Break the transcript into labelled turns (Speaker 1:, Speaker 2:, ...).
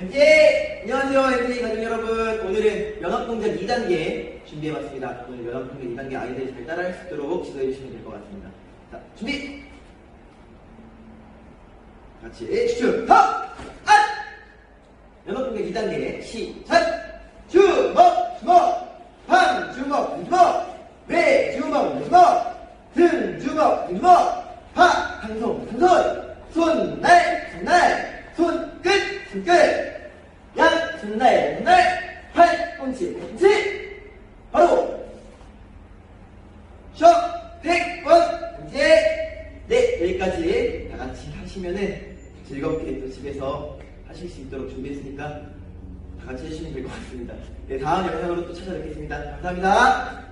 Speaker 1: MTA! 안녕하세요 MTA 가족 여러분 오늘은 연합동작 2단계 준비해봤습니다 오늘 연합동작 2단계 아이들이 잘 따라할 수 있도록 지도해주시면 될 것 같습니다 자 준비! 같이 슈트 턱! 앗! 연합동작 2단계 시작! 주먹! 주먹! 반! 주먹! 주먹! 왜! 주먹! 주먹! 등! 주먹! 주먹! 파! 한손! 한손! 손! 날! 손! 날! 손! 끝! 끝! 양! 손날! 손날! 팔! 꽁치! 꽁치! 바로! 셔! 백원! 이제 네 여기까지 다 같이 하시면은 즐겁게 또 집에서 하실 수 있도록 준비했으니까 다 같이 해주시면 될 것 같습니다. 네 다음 영상으로 또 찾아뵙겠습니다. 감사합니다.